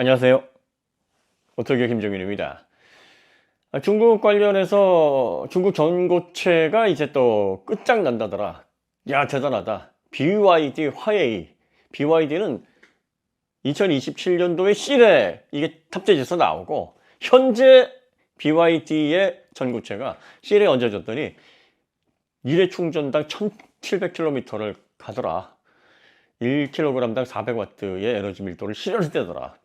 안녕하세요. 오토기어 김종윤입니다. 아, 중국 관련해서 중국 전고체가 이제 또 끝장난다더라. 야, 대단하다. BYD 화웨이. BYD는 2027년도에 실에 이게 탑재돼서 나오고, 현재 BYD의 전고체가 실에 얹어졌더니, 일회 충전당 1700km를 가더라. 1kg당 400W의 에너지 밀도를 실현했다더라.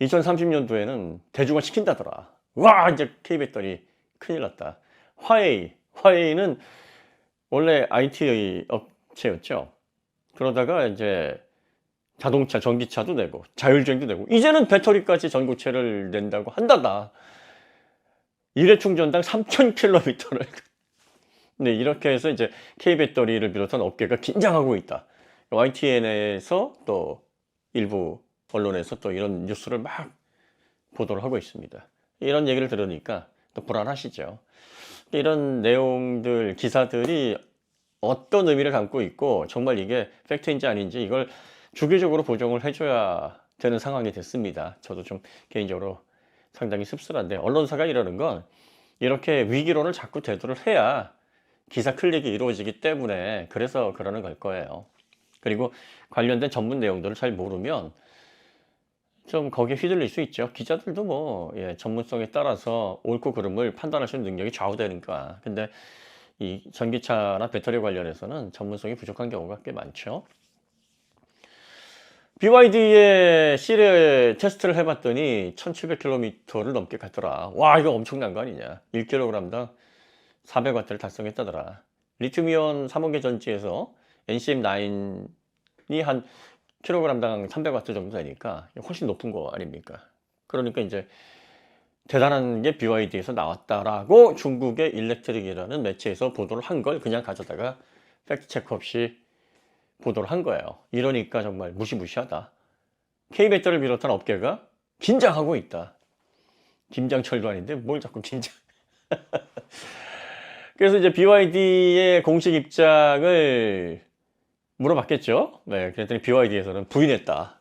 2030년도에는 대중화 시킨다더라. 와, 이제 K배터리 큰일 났다. 화웨이. 화웨이는 원래 IT 업체였죠. 그러다가 이제 자동차, 전기차도 내고, 자율주행도 내고, 이제는 배터리까지 전고체를 낸다고 한다다. 일회 충전당 3,000km를. 네, 이렇게 해서 이제 K배터리를 비롯한 업계가 긴장하고 있다. YTN에서 또 일부 언론에서 또 이런 뉴스를 막 보도를 하고 있습니다. 이런 얘기를 들으니까 또 불안하시죠. 이런 내용들, 기사들이 어떤 의미를 담고 있고 정말 이게 팩트인지 아닌지 이걸 주기적으로 보정을 해줘야 되는 상황이 됐습니다. 저도 좀 개인적으로 상당히 씁쓸한데 언론사가 이러는 건 이렇게 위기론을 자꾸 대두를 해야 기사 클릭이 이루어지기 때문에 그래서 그러는 걸 거예요. 그리고 관련된 전문 내용들을 잘 모르면 좀 거기에 휘둘릴 수 있죠. 기자들도 뭐 예, 전문성에 따라서 옳고 그름을 판단할 수 있는 능력이 좌우되니까. 근데 이 전기차나 배터리 관련해서는 전문성이 부족한 경우가 꽤 많죠. BYD의 시레 테스트를 해봤더니 1700km를 넘게 갔더라. 와, 이거 엄청난 거 아니냐. 1kg당 400W를 달성했다더라. 리튬이온 3원계 전지에서 NCM9이 한 킬로그램당 300와트 정도 되니까 훨씬 높은 거 아닙니까? 그러니까 이제 대단한 게 BYD에서 나왔다라고 중국의 일렉트릭이라는 매체에서 보도를 한 걸 그냥 가져다가 팩트 체크 없이 보도를 한 거예요. 이러니까 정말 무시무시하다. K배터리를 비롯한 업계가 긴장하고 있다. 김장철도 아닌데 뭘 자꾸 긴장. 그래서 이제 BYD의 공식 입장을 물어봤겠죠. 네, 그랬더니 BYD에서는 부인했다.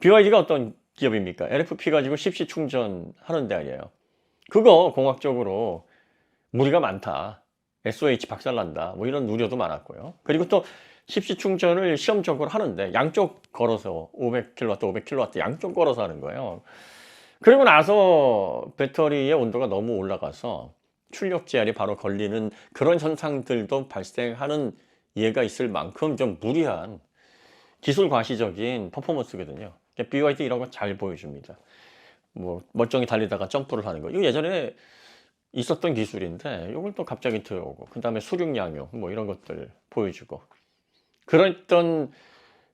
BYD가 어떤 기업입니까? LFP 가지고 십시 충전하는 데 아니에요. 그거 공학적으로 무리가 많다. SOH 박살난다. 뭐 이런 우려도 많았고요. 그리고 또 십시 충전을 시험적으로 하는데 양쪽 걸어서 500kW, 500kW 양쪽 걸어서 하는 거예요. 그리고 나서 배터리의 온도가 너무 올라가서 출력 제한이 바로 걸리는 그런 현상들도 발생하는 이해가 있을 만큼 좀 무리한 기술 과시적인 퍼포먼스거든요. BYD 이런 거 잘 보여줍니다. 뭐 멀쩡히 달리다가 점프를 하는 거. 이거 예전에 있었던 기술인데 이걸 또 갑자기 들어오고 그 다음에 수륙 양용 뭐 이런 것들 보여주고 그랬던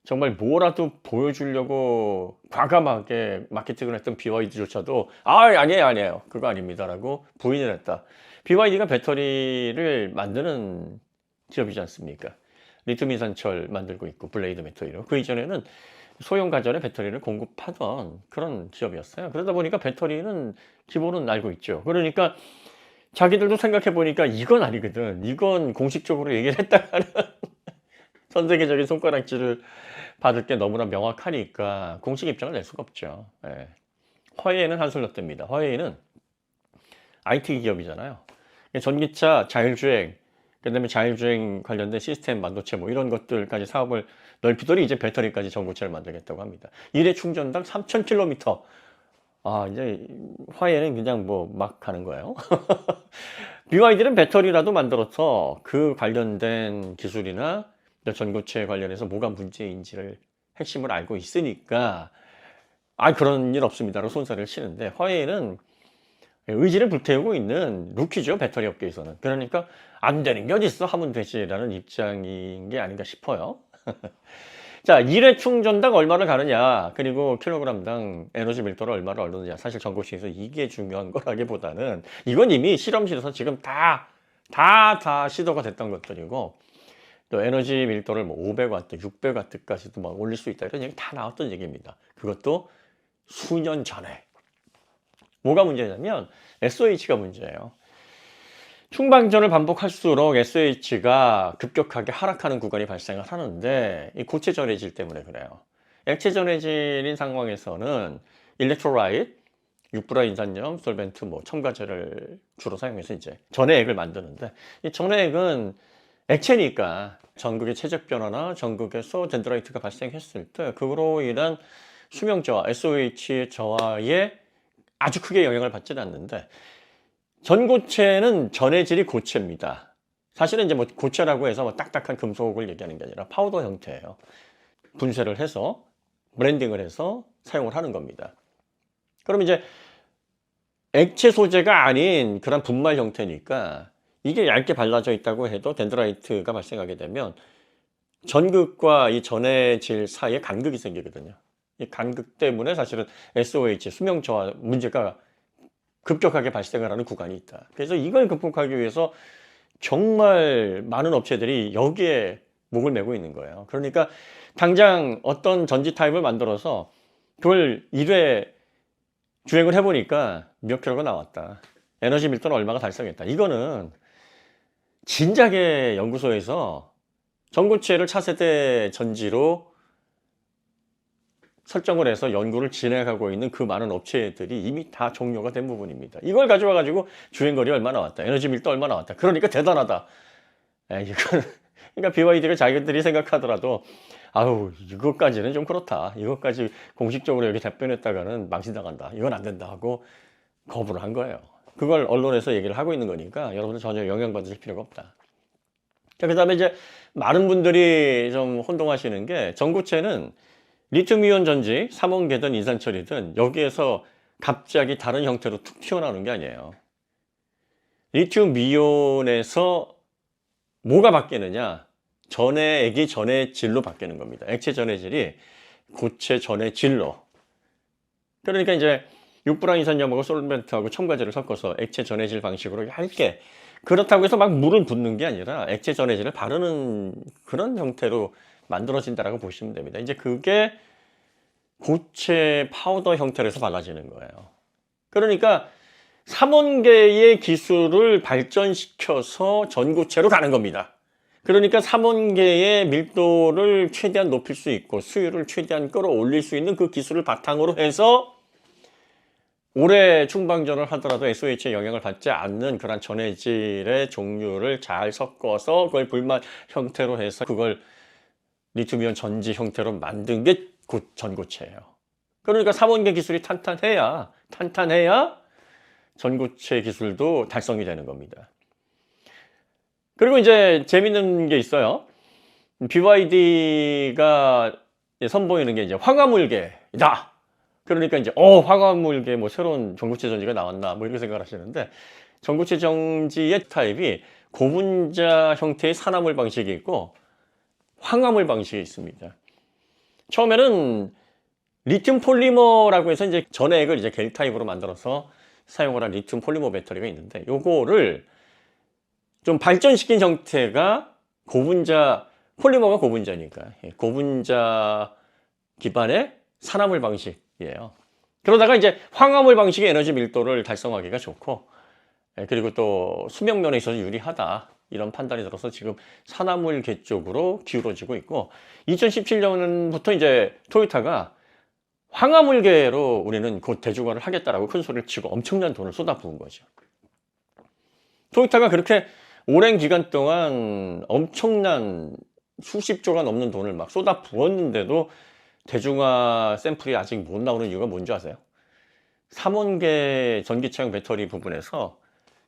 정말 뭐라도 보여주려고 과감하게 마케팅을 했던 BYD조차도 아 아니에요 아니에요 그거 아닙니다라고 부인을 했다. BYD가 배터리를 만드는 기업이지 않습니까? 리튬 이산철 만들고 있고 블레이드 배터리로 그 이전에는 소형 가전에 배터리를 공급하던 그런 기업이었어요. 그러다 보니까 배터리는 기본은 알고 있죠. 그러니까 자기들도 생각해 보니까 이건 아니거든. 이건 공식적으로 얘기를 했다가는 전 세계적인 손가락질을 받을 게 너무나 명확하니까 공식 입장을 낼 수가 없죠. 예. 화웨이는 한술 넣답니다. 화웨이는 IT 기업이잖아요. 전기차, 자율주행, 그다음에 자율주행 관련된 시스템, 반도체 뭐 이런 것들까지 사업을 넓히더니 이제 배터리까지 전고체를 만들겠다고 합니다. 일회 충전당 3,000km. 아, 이제 화웨이는 그냥 뭐막 가는 거예요. BYD는 배터리라도 만들어서 그 관련된 기술이나 전고체 관련해서 뭐가 문제인지를 핵심을 알고 있으니까 아 그런 일 없습니다로 손살을 치는데 화웨이는 의지를 불태우고 있는 루키죠 배터리 업계에서는. 그러니까 안 되는 게 어딨어 하면 되지라는 입장인 게 아닌가 싶어요. 자 1회 충전당 얼마를 가느냐 그리고 킬로그램당 에너지 밀도를 얼마를 얻느냐. 사실 전고체에서 이게 중요한 거라기보다는 이건 이미 실험실에서 지금 다 다, 다 시도가 됐던 것들이고 또 에너지 밀도를 뭐 500W, 600W까지도 막 올릴 수 있다. 이런 얘기 다 나왔던 얘기입니다. 그것도 수년 전에 뭐가 문제냐면 SOH가 문제예요. 충방전을 반복할수록 SOH가 급격하게 하락하는 구간이 발생을 하는데 이 고체 절해질 때문에 그래요. 액체 전해질인 상황에서는 일렉트로라이트, 육브라 인산염, 솔벤트, 뭐 첨가제를 주로 사용해서 이제 전해액을 만드는데 이 전해액은 액체니까 전극의 체적 변화나 전극에서 덴드라이트가 발생했을 때 그로 인한 수명 저하, SOH 저하에 아주 크게 영향을 받지는 않는데 전고체는 전해질이 고체입니다. 사실은 이제 뭐 고체라고 해서 뭐 딱딱한 금속을 얘기하는 게 아니라 파우더 형태예요. 분쇄를 해서 브랜딩을 해서 사용을 하는 겁니다. 그럼 이제 액체 소재가 아닌 그런 분말 형태니까 이게 얇게 발라져 있다고 해도 덴드라이트가 발생하게 되면 전극과 이 전해질 사이에 간극이 생기거든요. 이 간극 때문에 사실은 SOH 수명 저하 문제가 급격하게 발생을 하는 구간이 있다. 그래서 이걸 극복하기 위해서 정말 많은 업체들이 여기에 목을 메고 있는 거예요. 그러니까 당장 어떤 전지 타입을 만들어서 그걸 1회 주행을 해보니까 몇 킬로가 나왔다. 에너지 밀도는 얼마가 달성했다. 이거는 진작에 연구소에서 전고체를 차세대 전지로 설정을 해서 연구를 진행하고 있는 그 많은 업체들이 이미 다 종료가 된 부분입니다. 이걸 가져와 가지고 주행거리 얼마 나왔다. 에너지 밀도 얼마 나왔다. 그러니까 대단하다. 에, 이거는 그러니까 BYD가 자기들이 생각하더라도 아우 이것까지는 좀 그렇다. 이것까지 공식적으로 여기 답변했다가는 망신당한다. 이건 안 된다 하고 거부를 한 거예요. 그걸 언론에서 얘기를 하고 있는 거니까 여러분들 전혀 영향받으실 필요가 없다. 자, 그 다음에 이제 많은 분들이 좀 혼동하시는 게 전고체는 리튬이온 전지, 삼원계든 인산철이든 여기에서 갑자기 다른 형태로 툭 튀어나오는 게 아니에요. 리튬이온에서 뭐가 바뀌느냐? 전해 액이 전해 질로 바뀌는 겁니다. 액체 전해 질이 고체 전해 질로. 그러니까 이제 육브라 인산염하고 솔벤트하고 첨가제를 섞어서 액체 전해질 방식으로 얇게 그렇다고 해서 막 물을 붓는 게 아니라 액체 전해질을 바르는 그런 형태로 만들어진다라고 보시면 됩니다. 이제 그게 고체 파우더 형태로 해서 발라지는 거예요. 그러니까 3원계의 기술을 발전시켜서 전고체로 가는 겁니다. 그러니까 3원계의 밀도를 최대한 높일 수 있고 수율을 최대한 끌어올릴 수 있는 그 기술을 바탕으로 해서 오래 충방전을 하더라도 SOH에 영향을 받지 않는 그런 전해질의 종류를 잘 섞어서 그걸 불만 형태로 해서 그걸 리튬이온 전지 형태로 만든 게곧 전고체예요. 그러니까 3원계 기술이 탄탄해야 탄탄해야 전고체 기술도 달성이 되는 겁니다. 그리고 이제 재밌는 게 있어요. BYD가 선보이는 게 이제 화가물계다. 그러니까 이제 어 화가물계 뭐 새로운 전고체 전지가 나왔나 뭐 이렇게 생각을 하시는데 전고체 전지의 타입이 고분자 형태의 산화물 방식이 있고 황화물 방식이 있습니다. 처음에는 리튬 폴리머라고 해서 이제 전액을 이제 겔 타입으로 만들어서 사용을 한 리튬 폴리머 배터리가 있는데 요거를 좀 발전시킨 형태가 고분자 폴리머가 고분자니까 예, 고분자 기반의 산화물 방식이에요. 그러다가 이제 황화물 방식의 에너지 밀도를 달성하기가 좋고 예, 그리고 또 수명면에 있어서 유리하다 이런 판단이 들어서 지금 산화물계 쪽으로 기울어지고 있고 2017년부터 이제 토요타가 황화물계로 우리는 곧 대중화를 하겠다라고 큰 소리를 치고 엄청난 돈을 쏟아부은 거죠. 토요타가 그렇게 오랜 기간 동안 엄청난 수십조가 넘는 돈을 막 쏟아 부었는데도 대중화 샘플이 아직 못 나오는 이유가 뭔지 아세요? 3원계 전기차용 배터리 부분에서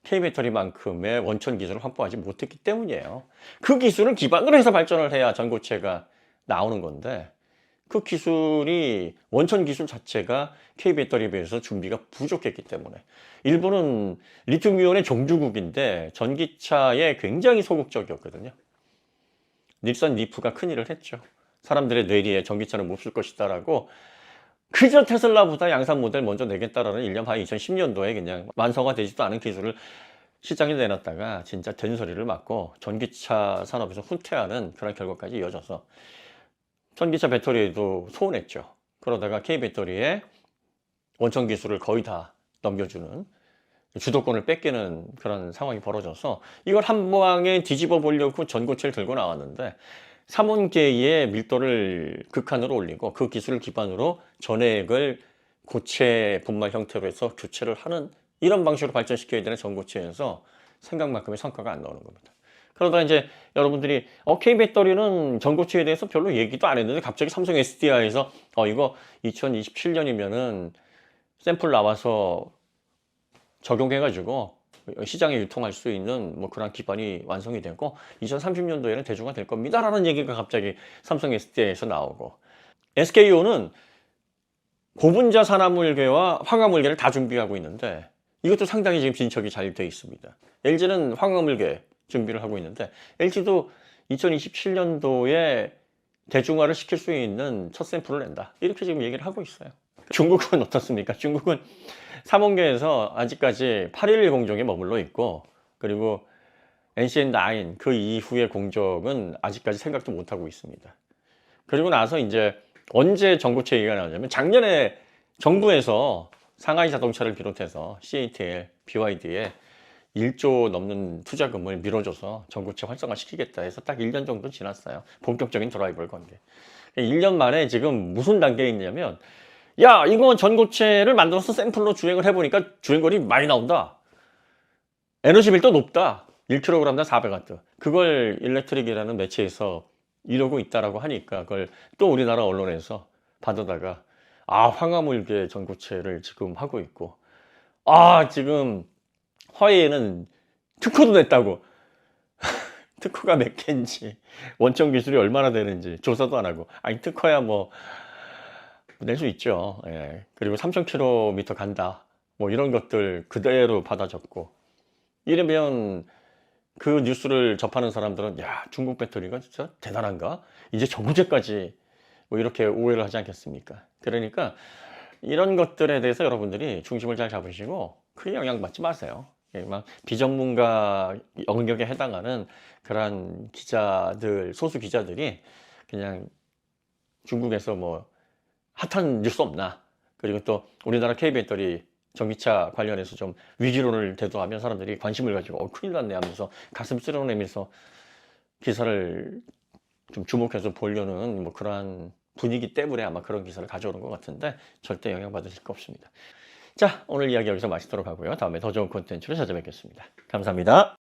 K배터리만큼의 원천 기술을 확보하지 못했기 때문이에요. 그 기술을 기반으로 해서 발전을 해야 전고체가 나오는 건데 그 기술이 원천 기술 자체가 K배터리에 비해서 준비가 부족했기 때문에 일본은 리튬이온의 종주국인데 전기차에 굉장히 소극적이었거든요. 닉선 리프가 큰일을 했죠. 사람들의 뇌리에 전기차는 못 쓸 것이다라고 그저 테슬라보다 양산 모델 먼저 내겠다라는 일념 하에 2010년도에 그냥 완성화 되지도 않은 기술을 시장에 내놨다가 진짜 된소리를 맞고 전기차 산업에서 후퇴하는 그런 결과까지 이어져서 전기차 배터리에도 소원했죠. 그러다가 K배터리에 원천 기술을 거의 다 넘겨주는 주도권을 뺏기는 그런 상황이 벌어져서 이걸 한 방에 뒤집어 보려고 전고체를 들고 나왔는데 삼원계의 밀도를 극한으로 올리고 그 기술을 기반으로 전액을 고체 분말 형태로 해서 교체를 하는 이런 방식으로 발전시켜야 되는 전고체에서 생각만큼의 성과가 안 나오는 겁니다. 그러다 이제 여러분들이 어, K 배터리는 전고체에 대해서 별로 얘기도 안 했는데 갑자기 삼성 SDI에서 어 이거 2027년이면은 샘플 나와서 적용해가지고 시장에 유통할 수 있는 뭐 그런 기반이 완성이 되고 2030년도에는 대중화 될 겁니다라는 얘기가 갑자기 삼성 SDI에서 나오고 SKO는 고분자 산화물계와 황화물계를 다 준비하고 있는데 이것도 상당히 지금 진척이 잘 돼 있습니다. LG는 황화물계 준비를 하고 있는데 LG도 2027년도에 대중화를 시킬 수 있는 첫 샘플을 낸다. 이렇게 지금 얘기를 하고 있어요. 중국은 어떻습니까? 중국은 삼원계에서 아직까지 8.11 공정에 머물러 있고 그리고 NCN9 그 이후의 공정은 아직까지 생각도 못 하고 있습니다. 그리고 나서 이제 언제 전고체 얘기가 나오냐면 작년에 정부에서 상하이 자동차를 비롯해서 CATL, BYD에 1조 넘는 투자금을 밀어줘서 전고체 활성화 시키겠다 해서 딱 1년 정도 지났어요. 본격적인 드라이브를 건 게. 1년 만에 지금 무슨 단계에 있냐면 야 이거 전고체를 만들어서 샘플로 주행을 해보니까 주행거리 많이 나온다. 에너지 밀도 높다. 1kg당 400W. 그걸 일렉트릭이라는 매체에서 이러고 있다라고 하니까 그걸 또 우리나라 언론에서 받아다가 아 황화물계 전고체를 지금 하고 있고 아 지금 화웨이는 특허도 냈다고 특허가 몇 개인지 원천 기술이 얼마나 되는지 조사도 안 하고 아니 특허야 뭐 낼 수 있죠. 예. 그리고 3,000km 간다. 뭐 이런 것들 그대로 받아 적고. 이러면 그 뉴스를 접하는 사람들은 야 중국 배터리가 진짜 대단한가? 이제 전구제까지 뭐 이렇게 오해를 하지 않겠습니까? 그러니까 이런 것들에 대해서 여러분들이 중심을 잘 잡으시고 크게 영향받지 마세요. 예, 막 비전문가 영역에 해당하는 그러한 기자들 소수 기자들이 그냥 중국에서 뭐 핫한 뉴스 없나 그리고 또 우리나라 K배터리 전기차 관련해서 좀 위기론을 대두하면 사람들이 관심을 가지고 어 큰일 났네 하면서 가슴 쓸어내면서 기사를 좀 주목해서 보려는 뭐 그러한 분위기 때문에 아마 그런 기사를 가져오는 것 같은데 절대 영향받으실 거 없습니다. 자 오늘 이야기 여기서 마치도록 하고요. 다음에 더 좋은 콘텐츠로 찾아뵙겠습니다. 감사합니다.